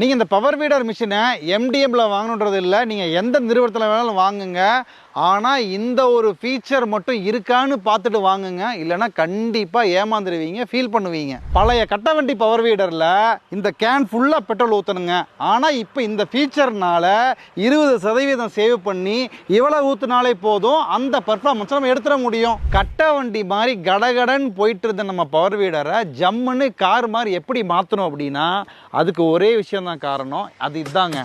நீங்கள் இந்த பவர் வீடர் மிஷினை எம்டிஎம்மில் வாங்கணுன்றது இல்லை. நீங்கள் எந்த நிறுவனத்தில் வேணாலும் வாங்குங்க. ஆனால் இந்த ஒரு ஃபீச்சர் மட்டும் இருக்கான்னு பார்த்துட்டு வாங்குங்க. இல்லைன்னா கண்டிப்பாக ஏமாந்துருவீங்க ஃபீல் பண்ணுவீங்க. பழைய கட்ட வண்டி பவர் வீடரில் இந்த கேன் ஃபுல்லாக பெட்ரோல் ஊற்றணுங்க ஆனால் இப்போ இந்த ஃபீச்சர்னால இருபது சதவீதம் சேவ் பண்ணி இவ்வளோ ஊற்றுனாலே போதும் அந்த பர்ஃபார்மன்ஸை நம்ம எடுத்துட முடியும். கட்ட வண்டி மாதிரி கடகடன் போயிட்டு இருந்த நம்ம பவர் வீடரை ஜம்முன்னு கார் மாதிரி எப்படி மாற்றணும் அப்படின்னா அதுக்கு ஒரே விஷயம் தான் காரணம். அது இதாங்க.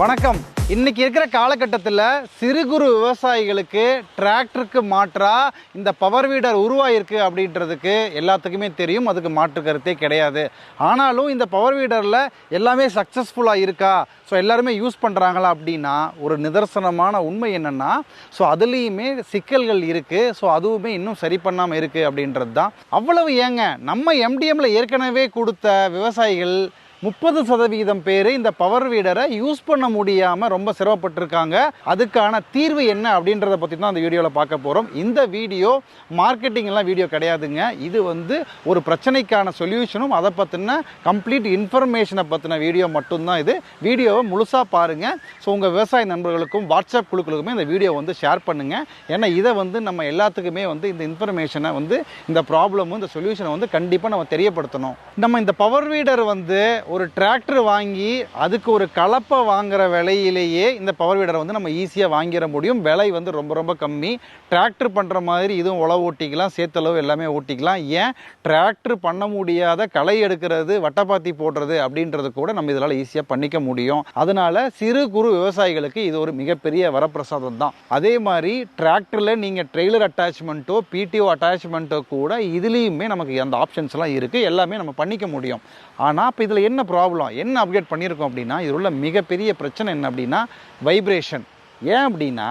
வணக்கம். இன்னைக்கு இருக்கிற காலகட்டத்தில் சிறு குறு விவசாயிகளுக்கு டிராக்டருக்கு மாற்றாக இந்த பவர் வீடர் உருவாயிருக்கு அப்படின்றதுக்கு எல்லாத்துக்குமே தெரியும். அதுக்கு மாற்று கருத்தே கிடையாது. ஆனாலும் இந்த பவர் வீடரில் எல்லாமே சக்ஸஸ்ஃபுல்லாக இருக்கா? ஸோ எல்லாருமே யூஸ் பண்ணுறாங்களா அப்படின்னா ஒரு நிதர்சனமான உண்மை என்னென்னா ஸோ அதுலேயுமே சிக்கல்கள் இருக்குது ஸோ அதுவுமே இன்னும் சரி பண்ணாமல் இருக்குது அப்படின்றது தான் அவ்வளவு ஏங்க நம்ம எம்டிஎம்மில் ஏற்கனவே கொடுத்த விவசாயிகள் முப்பது சதவீதம் பேர் இந்த பவர் வீடரை யூஸ் பண்ண முடியாமல் ரொம்ப சிரமப்பட்டிருக்காங்க. அதுக்கான தீர்வு என்ன அப்படின்றத பற்றி தான் அந்த வீடியோவில் பார்க்க போகிறோம் இந்த வீடியோ மார்க்கெட்டிங்லாம் வீடியோ கிடையாதுங்க. இது வந்து ஒரு பிரச்சனைக்கான சொல்யூஷனும் அதை பற்றின கம்ப்ளீட் இன்ஃபர்மேஷனை பற்றின வீடியோ மட்டும்தான் இது. வீடியோவை முழுசாக பாருங்கள் ஸோ உங்கள் விவசாய நண்பர்களுக்கும் வாட்ஸ்அப் குழுக்களுக்குமே இந்த வீடியோ வந்து ஷேர் பண்ணுங்கள் ஏன்னா இதை வந்து நம்ம எல்லாத்துக்குமே வந்து இந்த இன்ஃபர்மேஷனை வந்து இந்த ப்ராப்ளமும் இந்த சொல்யூஷனை வந்து கண்டிப்பாக நம்ம தெரியப்படுத்தணும். நம்ம இந்த பவர் வீடர் வந்து ஒரு டிராக்டர் வாங்கி அதுக்கு ஒரு கலப்பை வாங்குற விலையிலேயே இந்த பவர் வீடரை வந்து நம்ம ஈஸியாக வாங்கிட முடியும். விலை வந்து ரொம்ப ரொம்ப கம்மி. டிராக்டர் பண்ணுற மாதிரி இதுவும் உழவு ஓட்டிக்கலாம் சேத்தளவு எல்லாமே ஓட்டிக்கலாம். ஏன்? டிராக்டர் பண்ண முடியாத களை எடுக்கிறது வட்டப்பாத்தி போடுறது அப்படின்றது கூட நம்ம இதனால் ஈஸியாக பண்ணிக்க முடியும். அதனால் சிறு குறு விவசாயிகளுக்கு இது ஒரு மிகப்பெரிய வரப்பிரசாதம் தான். அதே மாதிரி டிராக்டரில் நீங்கள் ட்ரெய்லர் அட்டாச்மெண்ட்டோ பிடிஓ அட்டாச்மெண்ட்டோ கூட இதுலேயுமே நமக்கு அந்த ஆப்ஷன்ஸ்லாம் இருக்குது எல்லாமே நம்ம பண்ணிக்க முடியும். ஆனால் இப்போ இதில் என்ன ப்ராப்ளம் என்ன அப்டேட் பண்ணியிருக்கோம் அப்படின்னா இதில் உள்ள மிகப்பெரிய பிரச்சனை என்ன அப்படின்னா வைப்ரேஷன் ஏன் அப்படின்னா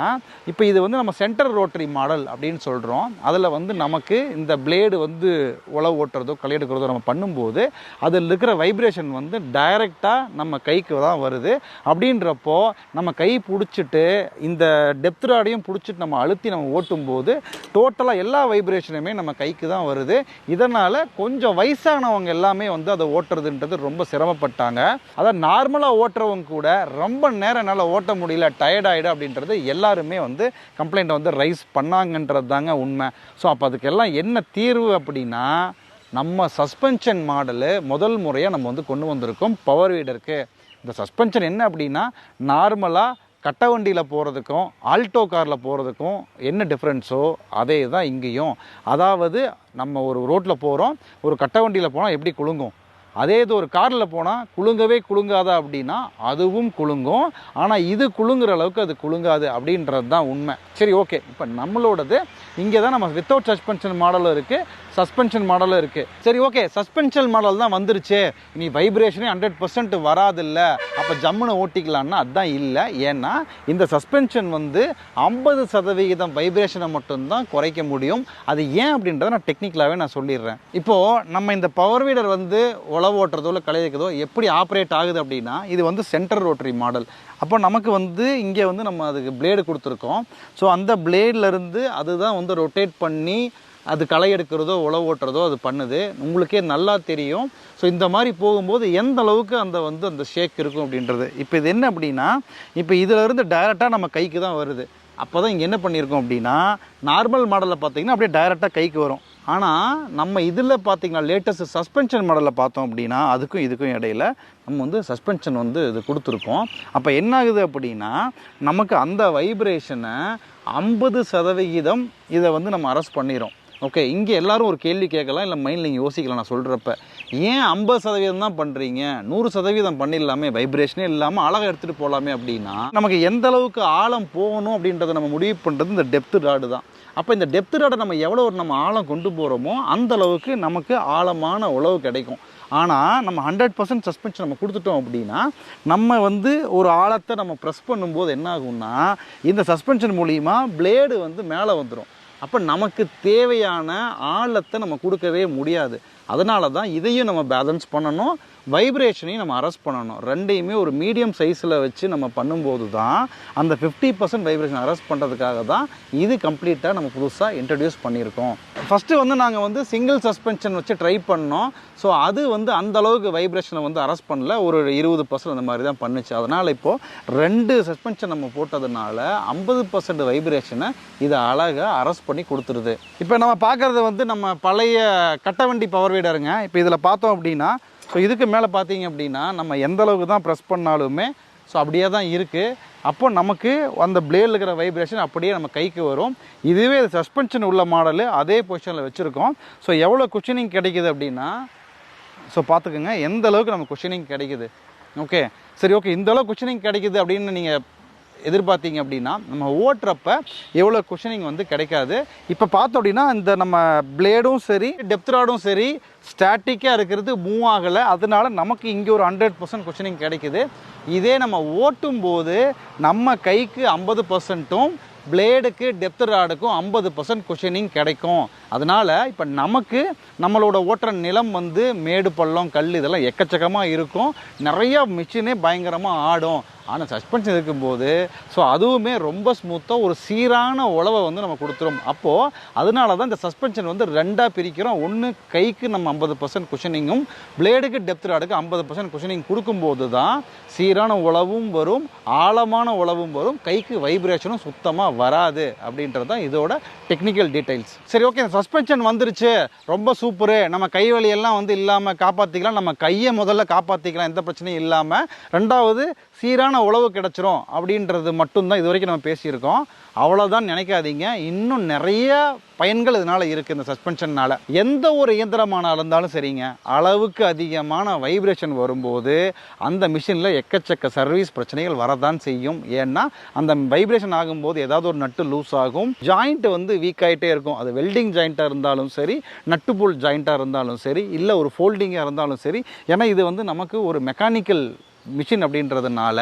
இப்போ இது வந்து நம்ம சென்டர் ரோட்டரி மாடல் அப்படின்னு சொல்கிறோம் அதில் வந்து நமக்கு இந்த பிளேடு வந்து உழவு ஓட்டுறதோ களை எடுக்கிறதோ நம்ம பண்ணும்போது அதில் இருக்கிற வைப்ரேஷன் வந்து டைரெக்டாக நம்ம கைக்கு தான் வருது. அப்படின்றப்போ நம்ம கை பிடிச்சிட்டு இந்த டெப்த் ராடையும் பிடிச்சிட்டு நம்ம அழுத்தி நம்ம ஓட்டும்போது டோட்டலாக எல்லா வைப்ரேஷனுமே நம்ம கைக்கு தான் வருது. இதனால் கொஞ்சம் வயசானவங்க எல்லாமே வந்து அதை ஓட்டுறதுன்றது ரொம்ப சிரமப்பட்டாங்க. அதான் நார்மலாக ஓட்டுறவங்க கூட ரொம்ப நேரம் என்னால் ஓட்ட முடியல டயர்ட் அப்படின்றது எல்லாருமே வந்து கம்ப்ளைண்ட்டை வந்து ரைஸ் பண்ணாங்கன்றது தாங்க உண்மை. ஸோ அப்போ அதுக்கெல்லாம் என்ன தீர்வு அப்படின்னா நம்ம சஸ்பென்ஷன் மாடலு முதல் முறையாக நம்ம வந்து கொண்டு வந்திருக்கோம் பவர் வீடருக்கு இந்த சஸ்பென்ஷன் என்ன அப்படின்னா நார்மலாக கட்ட வண்டியில் போகிறதுக்கும் ஆல்டோ காரில் போகிறதுக்கும் என்ன டிஃப்ரென்ஸோ அதே தான் இங்கேயும். அதாவது நம்ம ஒரு ரோட்டில் போகிறோம் ஒரு கட்ட வண்டியில் போனால் எப்படி குலுங்கும்? அதே இது ஒரு காரில் போனால் குலுங்கவே குலுங்காதா அப்படின்னா அதுவும் குலுங்கும். ஆனால் இது குலுங்குற அளவுக்கு அது குலுங்காது அப்படின்றது தான் உண்மை. சரி ஓகே. இப்போ நம்மளோடது இங்கே தான் நம்ம வித்தவுட் சஸ்பென்ஷன் மாடலும் இருக்குது சஸ்பென்ஷன் மாடலும் இருக்குது சரி ஓகே. சஸ்பென்ஷன் மாடல் தான் வந்துருச்சு. நீ வைப்ரேஷனே ஹண்ட்ரட் பர்சன்ட் வராதில்ல. அப்போ ஜம்முன்னு ஓட்டிக்கலான்னா அதுதான் இல்லை. ஏன்னா இந்த சஸ்பென்ஷன் வந்து ஐம்பது சதவிகிதம் வைப்ரேஷனை மட்டும்தான் குறைக்க முடியும். அது ஏன் அப்படின்றத நான் டெக்னிக்கலாகவே நான் சொல்லிடுறேன். இப்போது நம்ம இந்த பவர் வீடர் வந்து உழவு ஓட்டுறதோ இல்லை கலையக்கதோ எப்படி ஆப்ரேட் ஆகுது அப்படின்னா இது வந்து சென்டர் ரோட்டரி மாடல் அப்போ நமக்கு வந்து இங்கே வந்து நம்ம அதுக்கு பிளேடு கொடுத்துருக்கோம். ஸோ அந்த பிளேட்லேருந்து அதுதான் வந்து ரொட்டேட் பண்ணி அது களை எடுக்கிறதோ உழவு ஓட்டுறதோ அது பண்ணுது. உங்களுக்கே நல்லா தெரியும். ஸோ இந்த மாதிரி போகும்போது எந்த அளவுக்கு அந்த வந்து அந்த ஷேக் இருக்கும் அப்படின்றது. இப்போ இது என்ன அப்படின்னா இப்போ இதிலேருந்து டைரெக்டாக நம்ம கைக்கு தான் வருது. அப்போ தான் இங்கே என்ன பண்ணியிருக்கோம் அப்படின்னா நார்மல் மாடலில் பார்த்தீங்கன்னா அப்படியே டைரெக்டாக கைக்கு வரும். ஆனால் நம்ம இதில் பார்த்தீங்கன்னா லேட்டஸ்ட் சஸ்பென்ஷன் மாடலில் பார்த்தோம் அப்படின்னா அதுக்கும் இதுக்கும் இடையில நம்ம வந்து சஸ்பென்ஷன் வந்து இது கொடுத்துருக்கோம். அப்போ என்ன ஆகுது அப்படின்னா நமக்கு அந்த வைப்ரேஷனை ஐம்பது சதவிகிதம் இதை வந்து நம்ம அரெஸ்ட் பண்ணிடும் ஓகே இங்கே எல்லாரும் ஒரு கேள்வி கேட்கலாம் இல்லை மைண்டில் நீங்கள் யோசிக்கலாம் நான் சொல்கிறப்ப ஏன் ஐம்பது சதவீதம் தான் பண்ணுறீங்க நூறு சதவீதம் பண்ணிடலாமே வைப்ரேஷனே இல்லாமல் அழகாக எடுத்துகிட்டு போகலாமே அப்படின்னா நமக்கு எந்த அளவுக்கு ஆழம் போகணும் அப்படின்றத நம்ம முடிவு பண்ணுறது இந்த டெப்த் ராடு தான். அப்போ இந்த டெப்த் ராடை நம்ம எவ்வளோ ஒரு நம்ம ஆழம் கொண்டு போகிறோமோ அந்த அளவுக்கு நமக்கு ஆழமான உழவு கிடைக்கும். ஆனால் நம்ம ஹண்ட்ரட் பர்சன்ட் சஸ்பென்ஷன் நம்ம கொடுத்துட்டோம் அப்படின்னா நம்ம வந்து ஒரு ஆழத்தை நம்ம ப்ரெஸ் பண்ணும்போது என்ன ஆகும்னா இந்த சஸ்பென்ஷன் மூலிமா பிளேடு வந்து மேலே வந்துடும் அப்போ நமக்கு தேவையான ஆழத்தை நம்ம கொடுக்கவே முடியாது. அதனால தான் இதையும் நம்ம பேலன்ஸ் பண்ணணும் வைப்ரேஷனையும் நம்ம அரெஸ்ட் பண்ணணும். ரெண்டையுமே ஒரு மீடியம் சைஸில் வச்சு நம்ம பண்ணும்போது தான் அந்த ஃபிஃப்டி பர்சன்ட் வைப்ரேஷன் அரெஸ்ட் பண்ணுறதுக்காக தான் இது கம்ப்ளீட்டாக நம்ம புதுசாக இன்ட்ரடியூஸ் பண்ணியிருக்கோம். ஃபஸ்ட்டு வந்து நாங்கள் வந்து சிங்கிள் சஸ்பென்ஷன் வச்சு ட்ரை பண்ணோம். ஸோ அது வந்து அந்த அளவுக்கு வைப்ரேஷனை வந்து அரெஸ்ட் பண்ணல. ஒரு இருபது பர்சன்ட் அந்த மாதிரி தான் பண்ணுச்சு. அதனால் இப்போது ரெண்டு சஸ்பென்ஷன் நம்ம போட்டதுனால ஐம்பது பர்சன்ட் வைப்ரேஷனை இதை அழகாக அரெஸ்ட் பண்ணி கொடுத்துருது. இப்போ நம்ம பார்க்குறது வந்து நம்ம பழைய கட்டவண்டி பவர் வீடருங்க இப்போ இதில் பார்த்தோம் அப்படின்னா ஸோ இதுக்கு மேலே பார்த்தீங்க அப்படின்னா நம்ம எந்த அளவுக்கு தான் ப்ரெஸ் பண்ணாலுமே ஸோ அப்படியே தான் இருக்குது அப்போ நமக்கு அந்த பிளேடில் இருக்கிற வைப்ரேஷன் அப்படியே நம்ம கைக்கு வரும். இதுவே சஸ்பென்ஷன் உள்ள மாடலு அதே பொசிஷனில் வச்சுருக்கோம். ஸோ எவ்வளோ குஷனிங் கிடைக்குது அப்படின்னா ஸோ பார்த்துக்கோங்க எந்த அளவுக்கு நம்ம குஷனிங் கிடைக்குது. ஓகே சரி ஓகே இந்த அளவுக்கு குஷனிங் கிடைக்குது அப்படின்னு நீங்கள் எதிர்பார்த்தீங்க அப்படின்னா நம்ம ஓட்டுறப்ப எவ்வளோ குஷனிங் வந்து கிடைக்காது. இப்போ பார்த்தோம் அப்படின்னா இந்த நம்ம பிளேடும் சரி டெப்த்ராடும் சரி ஸ்டாட்டிக்காக இருக்கிறது மூவ் ஆகலை. அதனால நமக்கு இங்கே ஒரு ஹண்ட்ரட் பர்சன்ட் குஷனிங் கிடைக்குது. இதே நம்ம ஓட்டும் போது நம்ம கைக்கு ஐம்பது பர்சன்ட்டும் பிளேடுக்கு டெப்த் ராடுக்கும் ஐம்பது பர்சன்ட் குஷனிங் கிடைக்கும். அதனால் இப்போ நமக்கு நம்மளோட ஓட்டுற நிலம் வந்து மேடு பள்ளம் கல் இதெல்லாம் எக்கச்சக்கமாக இருக்கும். நிறையா மிஷினே பயங்கரமாக ஆடும். ஆனால் சஸ்பென்ஷன் இருக்கும்போது ஸோ அதுவுமே ரொம்ப ஸ்மூத்தாக ஒரு சீரான உழவை வந்து நம்ம கொடுத்துரும். அப்போது அதனால தான் இந்த சஸ்பென்ஷன் வந்து ரெண்டாக பிரிக்கிறோம். ஒன்று கைக்கு நம்ம ஐம்பது பர்சன்ட் குஷனிங்கும் பிளேடுக்கு டெப்த் ராடுக்கு ஐம்பது பர்சன்ட் குஷனிங் கொடுக்கும்போது தான் சீரான உழவும் வரும் ஆழமான உழவும் வரும் கைக்கு வைப்ரேஷனும் சுத்தமாக வராது அப்படின்றது தான் இதோட டெக்னிக்கல் டீட்டெயில்ஸ் சரி ஓகே சஸ்பென்ஷன் வந்துருச்சு. ரொம்ப சூப்பரு நம்ம கை வலியெல்லாம் வந்து இல்லாமல் காப்பாற்றிக்கலாம் நம்ம கையை முதல்ல காப்பாற்றிக்கலாம் எந்த பிரச்சனையும் இல்லாமல் ரெண்டாவது சீரான உழவு கிடச்சிரும் அப்படின்றது மட்டும்தான் இது வரைக்கும் நம்ம பேசியிருக்கோம். அவ்வளோதான் நினைக்காதீங்க. இன்னும் நிறைய பயன்கள் இதனால் இருக்குது இந்த சஸ்பென்ஷன்னால். எந்த ஒரு இயந்திரமான இருந்தாலும் சரிங்க. அளவுக்கு அதிகமான வைப்ரேஷன் வரும்போது அந்த மிஷினில் எக்கச்சக்க சர்வீஸ் பிரச்சனைகள் வரதான் செய்யும். ஏன்னா அந்த வைப்ரேஷன் ஆகும்போது ஏதாவது ஒரு நட்டு லூஸ் ஆகும். ஜாயிண்ட் வந்து வீக் ஆகிட்டே இருக்கும். அது வெல்டிங் ஜாயிண்ட்டாக இருந்தாலும் சரி நட்டுபோல் ஜாயிண்ட்டாக இருந்தாலும் சரி இல்லை ஒரு ஃபோல்டிங்காக இருந்தாலும் சரி. ஏன்னா இது வந்து நமக்கு ஒரு மெக்கானிக்கல் மிஷின் அப்படின்றதுனால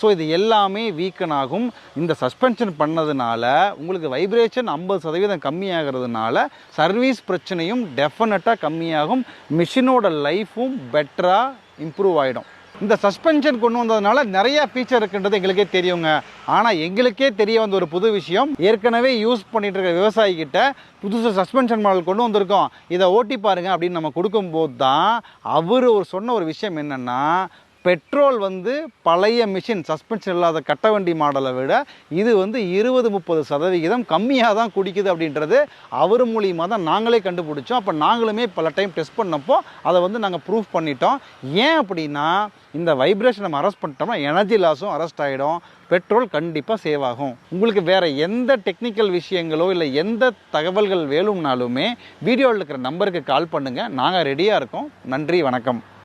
ஸோ இது எல்லாமே வீக்கன் ஆகும். இந்த சஸ்பென்ஷன் பண்ணதுனால உங்களுக்கு வைப்ரேஷன் ஐம்பது சதவீதம் கம்மியாகிறதுனால சர்வீஸ் பிரச்சனையும் டெஃபினட்டாக கம்மியாகும். மிஷினோட லைஃப்பும் பெட்டராக இம்ப்ரூவ் ஆகிடும் இந்த சஸ்பென்ஷன் கொண்டு வந்ததுனால நிறைய ஃபீச்சர் இருக்குன்றது எங்களுக்கே தெரியுங்க. ஆனால் எங்களுக்கே தெரிய வந்த ஒரு புது விஷயம் ஏற்கனவே யூஸ் பண்ணிட்டு இருக்க விவசாயி கிட்ட புதுசு சஸ்பென்ஷன் மாடல் கொண்டு வந்திருக்கோம். இதை ஓட்டி பாருங்க அப்படின்னு நம்ம கொடுக்கும்போது தான் அவர் ஒரு சொன்ன ஒரு விஷயம் என்னன்னா பெட்ரோல் வந்து பழைய மிஷின் சஸ்பென்ஷன் இல்லாத கட்ட வண்டி மாடலை விட இது வந்து இருபது முப்பது சதவிகிதம் கம்மியாக தான் குடிக்குது அப்படின்றது அவர் மூலியமாக தான் நாங்களே கண்டுபிடிச்சோம். அப்போ நாங்களுமே பல டைம் டெஸ்ட் பண்ணப்போ அதை வந்து நாங்கள் ப்ரூஃப் பண்ணிட்டோம். ஏன் அப்படின்னா இந்த வைப்ரேஷன் நம்ம அரெஸ்ட் பண்ணிட்டோம்னா எனர்ஜி லாஸும் அரெஸ்ட் ஆகிடும் பெட்ரோல் கண்டிப்பாக சேவ் ஆகும். உங்களுக்கு வேறு எந்த டெக்னிக்கல் விஷயங்களோ இல்லை எந்த தகவல்கள் வேணும்னாலுமே வீடியோவில் இருக்கிற நம்பருக்கு கால் பண்ணுங்கள் நாங்கள் ரெடியாக இருக்கோம். நன்றி வணக்கம்.